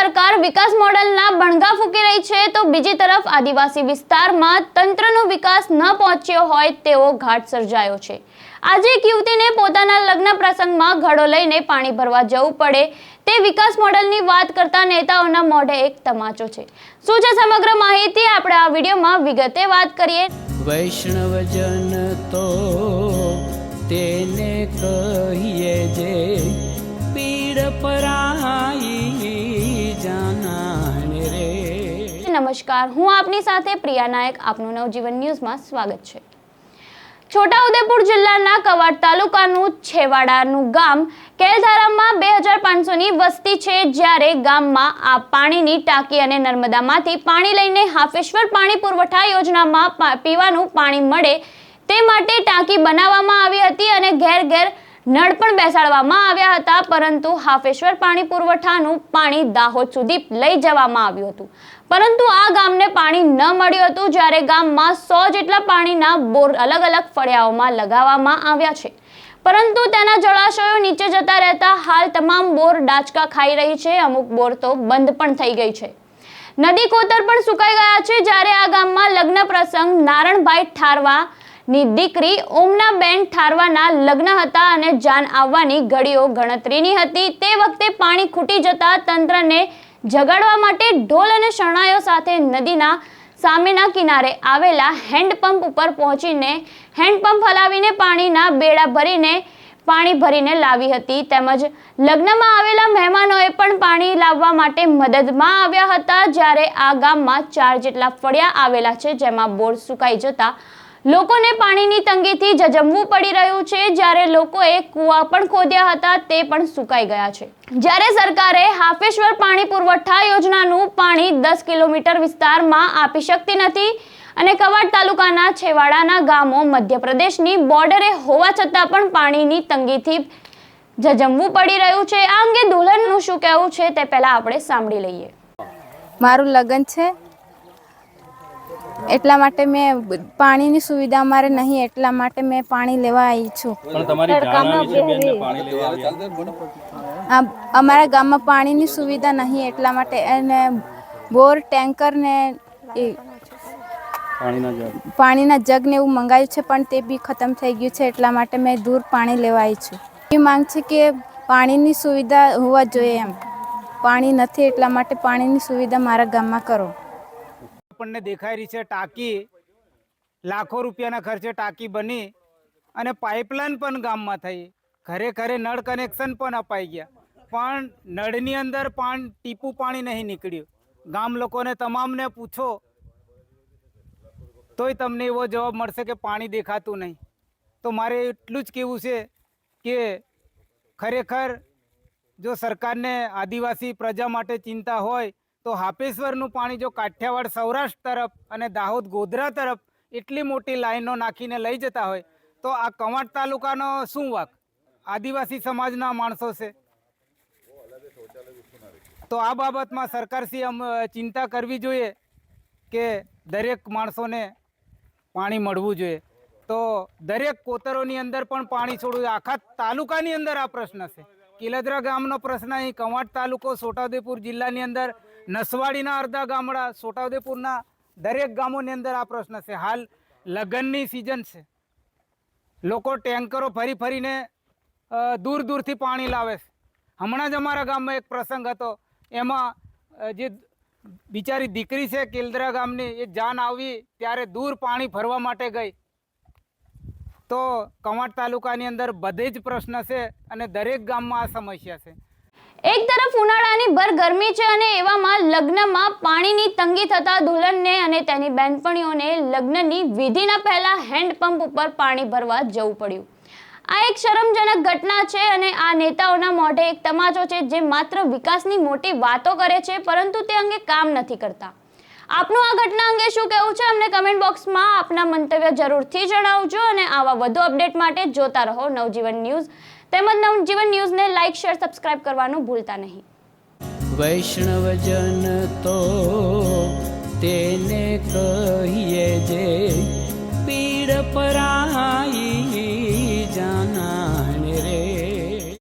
સરકાર વિકાસ મોડેલના બણગા ફૂંકી રહી છે, તો બીજી તરફ આદિવાસી વિસ્તારમાં તંત્રનો વિકાસ ન પહોંચ્યો હોય તેવો ઘાટ સર્જાયો છે. આજે એક યુવતીને પોતાના લગ્ન પ્રસંગમાં ઘડો લઈને પાણી ભરવા જવું પડે તે વિકાસ મોડેલની વાત કરતા નેતાઓના મોઢે એક તમાચો છે. શું છે સમગ્ર માહિતી? આપણે આ વિડીયોમાં વિગતે વાત કરીએ. વૈષ્ણવજન તો તેને કહીએ નમસ્કાર. હું આપની સાથે પ્રિયા નાયક. આપનું નવજીવન ન્યૂઝમાં સ્વાગત છે. છોટાઉદેપુર જિલ્લાના કવાડ તાલુકાનું છેવાડાનું ગામ કેલધારામાં બે હજાર પાંચસોની વસ્તી છે જ્યારે ગામમાં આ પાણીની ટાંકી અને નર્મદામાંથી પાણી લઈને હાફેશ્વર પાણી પુરવઠા યોજનામાં પીવાનું પાણી મળે તે માટે ટાંકી બનાવવામાં આવી હતી અને ઘેર ઘેર નળ પણ બેસાડવામાં આવ્યા હતા, પરંતુ હાફેશ્વર પાણી પુરવઠાનું પાણી દાહોદ સુધી લઈ જવામાં આવ્યું હતું. પરંતુ આ ગામને પાણી ન મળ્યું હતું જ્યારે ગામમાં સો જેટલા પાણીના બોર અલગ અલગ ફળિયાઓમાં લગાવવામાં આવ્યા છે. પરંતુ તેના જળાશયો નીચે જતા રહેતા હાલ તમામ બોર ડાચકા ખાઈ રહી છે. અમુક બોર તો બંધ પણ થઈ ગઈ છે. નદી કોતર પણ સુકાઈ ગયા છે જ્યારે આ ગામમાં લગ્ન પ્રસંગ નારણભાઈ ઠારવા ની દીકરી ઓમનાબેન ઠારવાના લગ્ન હતા અને જાન આવવાની ઘડીઓ ગણતરીની હતી. તે વખતે પાણી ખૂટી જતા તંત્રને જગાડવા માટે ઢોલ અને શરણાઈઓ સાથે નદીના સામેના કિનારે આવેલા હેન્ડપંપ ઉપર પહોંચીને હેન્ડપંપ હલાવીને પાણીના બેડા ભરીને પાણી ભરીને લાવી હતી. તેમજ લગ્નમાં આવેલા મહેમાનોએ પણ પાણી લાવવા માટે મદદમાં આવ્યા હતા, જ્યારે આ ગામમાં ચાર જેટલા ફળિયા આવેલા છે, જેમાં બોર સુકાઈ જતા લોકોને પાણીની તંગીથી જજમવું પડી રહ્યું છે. જ્યારે લોકોએ કૂવા પણ ખોદ્યા હતા, તે પણ સુકાઈ ગયા છે. જ્યારે સરકારે હાફેશ્વર પાણી પુરવઠા યોજનાનું પાણી દસ કિલોમીટર વિસ્તારમાં આપી શકતી નથી અને કવાડ તાલુકાના છેવાડાના ગામો મધ્યપ્રદેશની બોર્ડરે હોવા છતાં પણ પાણીની તંગીથી જજમવું પડી રહ્યું છે. આ અંગે દુલ્હનનું શું કહેવું છે તે પહેલાં આપણે સાંભળી લઈએ. મારું લગ્ન છે. એટલા માટે મેં પાણીની સુવિધા અમારે નહીં એટલા માટે મેં પાણી લેવા આવી છું. અમારા ગામમાં પાણીની સુવિધા નહીં એટલા માટે અને બોર ટેન્કર ને એ પાણીના જગ. પાણીના જગ ને એવું મંગાવ્યું છે પણ તે બી ખતમ થઈ ગયું છે એટલા માટે મેં દૂર પાણી લેવા આવી છું. એ માંગ છે કે પાણીની સુવિધા હોવા જોઈએ એમ. પાણી નથી એટલા માટે પાણીની સુવિધા મારા ગામમાં કરો. આપણને દેખાઈ રહી છે ટાંકી. લાખો રૂપિયાના ખર્ચે ટાંકી બની અને પાઇપલાઇન પણ ગામમાં થઈ. ઘરે ઘરે નળ કનેક્શન પણ અપાઈ ગયા. પણ નળની અંદર પાણી ટીપું પાણી નહીં નીકળ્યું. ગામ લોકોને તમામને પૂછો, તોય તમને એવો જવાબ મળશે કે પાણી દેખાતું નહીં. તો મારે એટલું જ કહેવું છે કે ખરેખર જો સરકારને આદિવાસી પ્રજા માટે ચિંતા હોય તો હાપેશ્વરનું પાણી જો કાઠિયાવાડ સૌરાષ્ટ્ર તરફ અને દાહોદ ગોધરા તરફ એટલી મોટી લાઈનો નાખીને લઈ જતા હોય, તો આ કવાંટ તાલુકાનો શું વાક? આદિવાસી સમાજના માણસો છે. તો આ બાબતમાં સરકારશ્રી ચિંતા કરવી જોઈએ કે દરેક માણસોને પાણી મળવું જોઈએ. તો દરેક કોતરોની અંદર પણ પાણી છોડવું. આખા તાલુકાની અંદર આ પ્રશ્ન છે. કિલદરા ગામનો પ્રશ્ન અહીં કવાંટ તાલુકો, છોટાઉદેપુર જિલ્લાની અંદર નસવાડીના અડધા ગામડા, છોટાઉદેપુરના દરેક ગામોની અંદર આ પ્રશ્ન છે. હાલ લગ્નની સિઝન છે. લોકો ટેન્કરો ફરી ફરીને દૂર દૂરથી પાણી લાવે છે. હમણાં જ અમારા ગામમાં એક પ્રસંગ હતો. એમાં જે બિચારી દીકરી છે, કેલદરા ગામની, એ જાન આવી, ત્યારે દૂર પાણી ભરવા માટે ગઈ. તો કવાંટ તાલુકાની અંદર બધે જ પ્રશ્ન છે અને દરેક ગામમાં આ સમસ્યા છે. એક તરફ ઉનાળાની ભર ગરમી છે અને એવામાં લગ્નમાં પાણીની તંગી થતા દુલ્હનને અને તેની બહેનપણીઓને લગ્નની વિધિના પહેલા હેન્ડપંપ ઉપર પાણી ભરવા જવું પડ્યું. આ એક શરમજનક ઘટના છે અને આ નેતાઓના મોઢે એક તમાચો છે જે માત્ર વિકાસની મોટી વાતો કરે છે, પરંતુ તે અંગે કામ નથી કરતા. આપનું આ ઘટના અંગે શું કહેવું છે અમને કમેન્ટ બોક્સમાં આપના મંતવ્ય જરૂરથી જણાવજો અને આવા વધુ અપડેટ માટે જોતા રહો નવજીવન ન્યૂઝ તેમજ નવજીવન ન્યૂઝને લાઇક શેર સબસ્ક્રાઇબ કરવાનું ભૂલતા નહીં. વૈષ્ણવજન તો તેને કહીએ જે